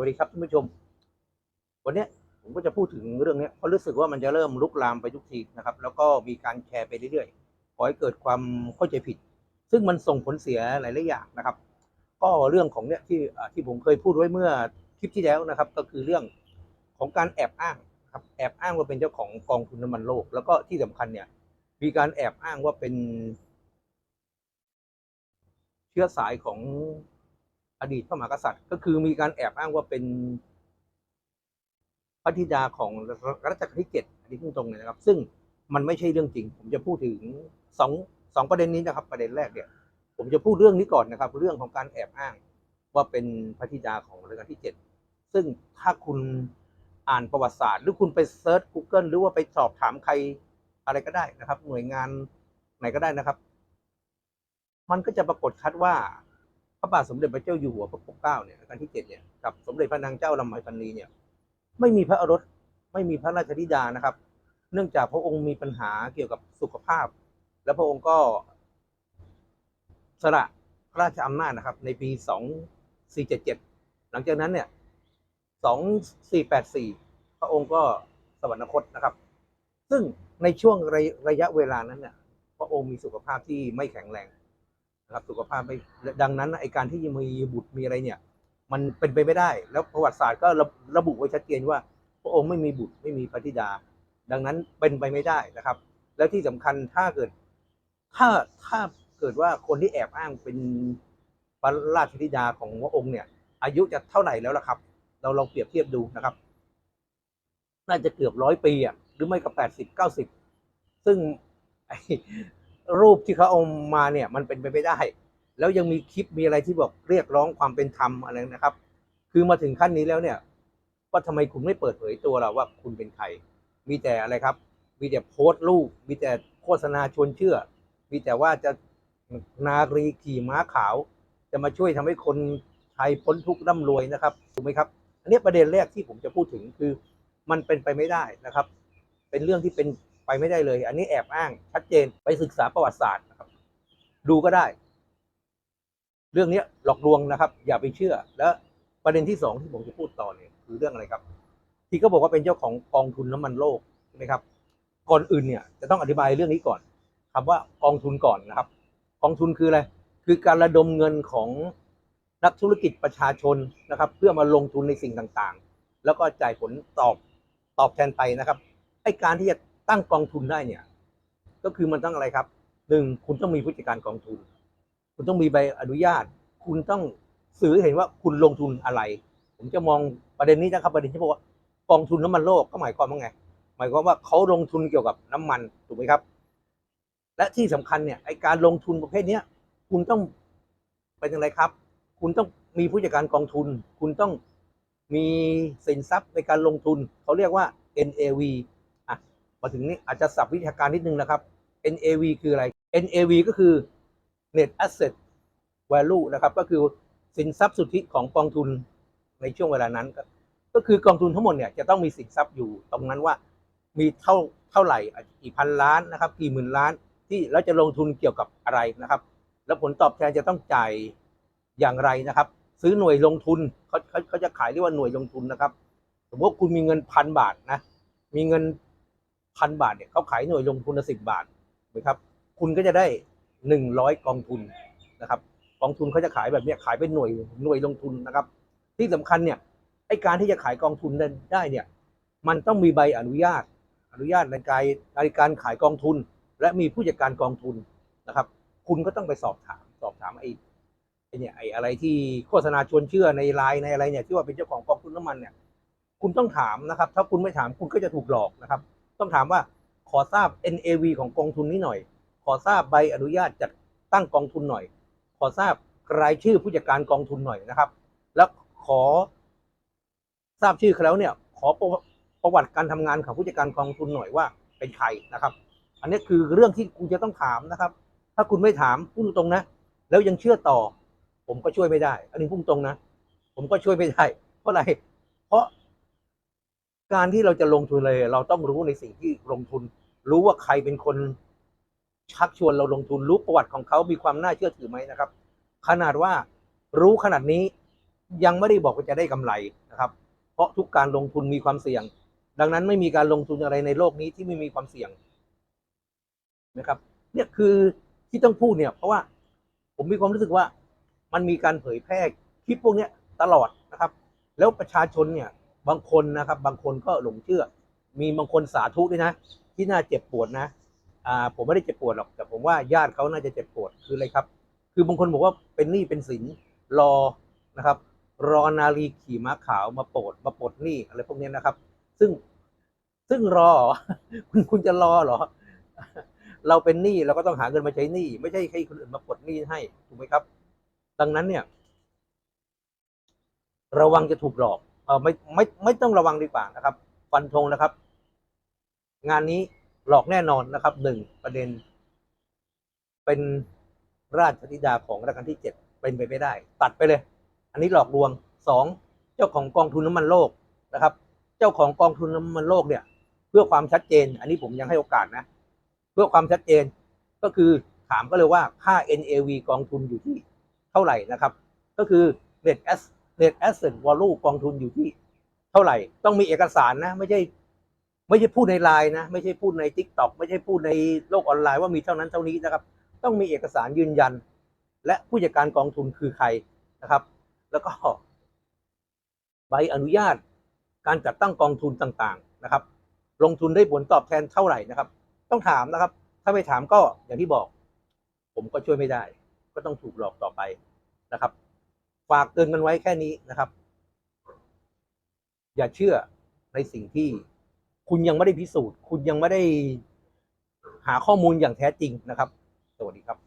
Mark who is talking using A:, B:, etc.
A: วัสดีครับท่านผู้ชม วันนี้ผมก็จะพูดถึงเรื่องนี้เพราะรู้สึกว่ามันจะเริ่มลุกลามไปทุกทีนะครับ แล้วก็มีการแชร์ไปเรื่อยๆขอให้เกิดความเข้าใจผิด ซึ่งมันส่งผลเสียหลายๆอย่างนะครับ ก็เรื่องของเนี้ยที่ที่ผมเคยพูดไว้เมื่อคลิปที่แล้วนะครับ ก็คือเรื่องของการแอบอ้างครับแอบอ้างว่าเป็นเจ้าของกองทุนน้ำมันโลก แล้วก็ที่สำคัญเนี่ยมีการแอบอ้างว่าเป็น เชื้อสายของ อดีตพระมหากษัตริย์ ก็คือมีการแอบอ้างว่าเป็นพระธิดาของรัชกาลที่เจ็ดอันนี้พูดตรงเลยนะครับ ซึ่งมันไม่ใช่เรื่องจริง ผมจะพูดถึงสองสองประเด็นนี้นะครับ ประเด็นแรกเนี่ย ผมจะพูดเรื่องนี้ก่อนนะครับ เรื่องของการแอบอ้างว่าเป็นพระธิดาของรัชกาลที่เจ็ดซึ่งถ้าคุณอ่านประวัติศาสตร์ หรือคุณไปเซิร์ช Google หรือว่าไปสอบถามใครอะไรก็ได้นะครับ หน่วยงานไหนก็ได้นะครับ มันก็จะปรากฏชัดว่า ระบาทสมเด็จพระเจ้าอยู่หัวพระปกเกล้าเนี่ยรัชกาลที่เจ็ดเนี่ยกับสมเด็จพระนางเจ้าลำไมพันนีเนี่ยไม่มีพระอรสไม่มีพระราชธิดานะครับ เนื่องจากพระองค์มีปัญหาเกี่ยวกับสุขภาพ และพระองค์ก็สละพระราชอำนาจนะครับ ในปี 2477 หลังจากนั้นเนี่ย 2484 พระองค์ก็สวรรคตนะครับ ซึ่งในช่วงระระยะเวลานั้นเนี่ยพระองค์มีสุขภาพที่ไม่แข็งแรง นะครับสุขภาพไม่ดังนั้นไอการที่มีบุตรมีอะไรเนี่ย มันเป็นไปไม่ได้ แล้วประวัติศาสตร์ก็ระระบุไว้ชัดเจนว่า พระองค์ไม่มีบุตรไม่มีพระธิดา ดังนั้นเป็นไปไม่ได้นะครับ แล้วที่สำคัญถ้าเกิด ถ้าถ้าเกิดว่าคนที่แอบอ้างเป็นพระราชธิดาของพระองค์เนี่ย อายุจะเท่าไหร่แล้วล่ะครับ เราลองเปรียบเทียบดูนะครับ น่าจะเกือบร้อยปีอะหรือไม่ก็แปดสิบเก้าสิบซึ่ง รูปที่เขาเอามาเนี่ยมันเป็นไปไม่ได้ แล้วยังมีคลิปมีอะไรที่บอกเรียกร้องความเป็นธรรมอะไรนะครับ คือมาถึงขั้นนี้แล้วเนี่ยว่าทำไมคุณไม่เปิดเผยตัวเราว่าคุณเป็นใคร มีแต่อะไรครับ มีแต่โพสต์รูป มีแต่โฆษณาชวนเชื่อ มีแต่ว่าจะนารีขี่ม้าขาว จะมาช่วยทำให้คนไทยพ้นทุกข์ร่ำรวยนะครับถูกไหมครับอันนี้ประเด็นแรกที่ผมจะพูดถึงคือมันเป็นไปไม่ได้นะครับ เป็นเรื่องที่เป็น ไปไม่ได้เลย อันนี้แอบอ้างชัดเจนไปศึกษาประวัติศาสตร์นะครับ ดูก็ได้ เรื่องนี้หลอกลวงนะครับ อย่าไปเชื่อ แล้วประเด็นที่สองที่ผมจะพูดต่อเนี่ยคือเรื่องอะไรครับ ที่เขาบอกว่าเป็นเจ้าของกองทุนน้ำมันโลกใช่ไหมครับ ก่อนอื่นเนี่ย จะต้องอธิบายเรื่องนี้ก่อนคำว่ากองทุนก่อนนะครับ กองทุนคืออะไรคือการระดมเงินของนักธุรกิจประชาชนนะครับ เพื่อมาลงทุนในสิ่งต่างๆ แล้วก็จ่ายผลตอบตอบแทนไปนะครับไอการที่จะ ตั้งกองทุนได้เนี่ย ก็คือมันต้องอะไรครับหนึ่งคุณต้องมีผู้จัดการกองทุน คุณต้องมีใบอนุญาต คุณต้องสื่อเห็นว่าคุณลงทุนอะไร ผมจะมองประเด็นนี้นะครับประเด็นที่บอกว่ากองทุนน้ำมันโลกก็หมายความว่าไง หมายความว่าเขาลงทุนเกี่ยวกับน้ำมันถูกไหมครับ และที่สำคัญเนี่ยไอการลงทุนประเภทเนี้ย คุณต้องเป็นอย่างไรครับ คุณต้องมีผู้จัดการกองทุน คุณต้องมีสินทรัพย์ในการลงทุน เขาเรียกว่า NAV มาถึงนี้อาจจะสับวิชาการนิดนึงนะครับ NAV คืออะไร NAV ก็คือ Net Asset Value นะครับ ก็คือสินทรัพย์สุทธิของกองทุนในช่วงเวลานั้น ก็คือกองทุนทั้งหมดเนี่ยจะต้องมีสินทรัพย์อยู่ตรงนั้นว่ามีเท่าเท่าไหร่อาจจะกี่พันล้านนะครับกี่หมื่นล้านที่แล้วจะลงทุนเกี่ยวกับอะไรนะครับ แล้วผลตอบแทนจะต้องจ่ายอย่างไรนะครับ ซื้อหน่วยลงทุนเขาเขาเขาจะขายเรียกว่าหน่วยลงทุนนะครับ สมมติว่าคุณมีเงินพันบาทนะมีเงิน พันบาทเนี่ยเขาขายหน่วยลงทุนละสิบบาทนะครับคุณก็จะได้หนึ่งร้อยกองทุนนะครับกองทุนเขาจะขายแบบเนี้ยขายเป็นหน่วยหน่วยลงทุนนะครับ ที่สำคัญเนี่ยไอการที่จะขายกองทุนได้เนี่ยมันต้องมีใบอนุญาต อนุญาตในการในการขายกองทุน และมีผู้จัดการกองทุนนะครับ คุณก็ต้องไปสอบถามสอบถามไอ้ไอ้เนี่ยไอ้อะไรที่โฆษณาชวนเชื่อในไลน์ในอะไรเนี่ยที่ว่าเป็นเจ้าของกองทุนน้ำมันเนี่ยคุณต้องถามนะครับ ถ้าคุณไม่ถามคุณก็จะถูกหลอกนะครับ ต้องถามว่าขอทราบ NAV ของกองทุนนี้หน่อย ขอทราบใบอนุญาตจัดตั้งกองทุนหน่อย ขอทราบรายชื่อผู้จัดการกองทุนหน่อยนะครับ แล้วขอทราบชื่อเขาแล้วเนี่ย ขอประวัติการทำงานของผู้จัดการกองทุนหน่อยว่าเป็นใครนะครับ อันนี้คือเรื่องที่คุณจะต้องถามนะครับ ถ้าคุณไม่ถามพูดตรงนะ แล้วยังเชื่อต่อ ผมก็ช่วยไม่ได้ อันนี้พูดตรงนะ ผมก็ช่วยไม่ได้ เพราะอะไร เพราะ การที่เราจะลงทุนเลยเราต้องรู้ในสิ่งที่ลงทุน รู้ว่าใครเป็นคนชักชวนเราลงทุนรู้ประวัติของเขามีความน่าเชื่อถือไหมนะครับ ขนาดว่ารู้ขนาดนี้ยังไม่ได้บอกว่าจะได้กำไรนะครับ เพราะทุกการลงทุนมีความเสี่ยง ดังนั้นไม่มีการลงทุนอะไรในโลกนี้ที่ไม่มีความเสี่ยงนะครับเนี่ยคือที่ต้องพูดเนี่ย เพราะว่าผมมีความรู้สึกว่ามันมีการเผยแพร่คลิปพวกเนี้ยตลอดนะครับ แล้วประชาชนเนี่ย บางคนนะครับบางคนก็หลงเชื่อ มีบางคนสาธุด้วยนะ ที่น่าเจ็บปวดนะอ่าผมไม่ได้เจ็บปวดหรอกแต่ผมว่าญาติเขาน่าจะเจ็บปวดคืออะไรครับ คือบางคนบอกว่าเป็นหนี้เป็นสินรอนะครับ รอนาลีขี่ม้าขาวมาโปรดมาปลดหนี้อะไรพวกนี้นะครับ ซึ่งซึ่งรอเหรอคุณคุณจะรอเหรอ เราเป็นหนี้เราก็ต้องหาเงินมาใช้หนี้ไม่ใช่ให้คนอื่นมาปลดหนี้ให้ถูกไหมครับ ดังนั้นเนี่ย ระวังจะถูกหลอก เออไม่ไม่ไม่ต้องระวังดีกว่านะครับ ฟันธงนะครับ งานนี้หลอกแน่นอนนะครับหนึ่งประเด็น เป็นราชธิดาของรัชกาลที่เจ็ดเป็นไปไม่ได้ ตัดไปเลย อันนี้หลอกลวงสองเจ้าของกองทุนน้ำมันโลกนะครับ เจ้าของกองทุนน้ำมันโลกเนี่ย เพื่อความชัดเจน อันนี้ผมยังให้โอกาสนะ เพื่อความชัดเจนก็คือถามก็เลยว่าค่า NAV กองทุนอยู่ที่เท่าไหร่นะครับ ก็คือ net as net asset value กองทุนอยู่ที่เท่าไหร่ ต้องมีเอกสารนะ ไม่ใช่ ไม่ใช่พูดในไลน์นะ ไม่ใช่พูดใน t ิ k t o k ไม่ใช่พูดในโลกออนไลน์ว่ามีเท่านั้นเท่านี้นะครับ ต้องมีเอกสารยืนยัน และผู้จัดการกองทุนคือใครนะครับ แล้วก็ ใบอนุญาตการจัดตั้งกองทุนต่างๆนะครับ ลงทุนได้ผลตอบแทนเท่าไหร่นะครับ ต้องถามนะครับ ถ้าไม่ถามก็อย่างที่บอก ผมก็ช่วยไม่ได้ ก็ต้องถูกหลอกต่อไปนะครับ ฝากเตือนกันไว้แค่นี้นะครับ อย่าเชื่อในสิ่งที่คุณยังไม่ได้พิสูจน์ คุณยังไม่ได้หาข้อมูลอย่างแท้จริงนะครับ สวัสดีครับ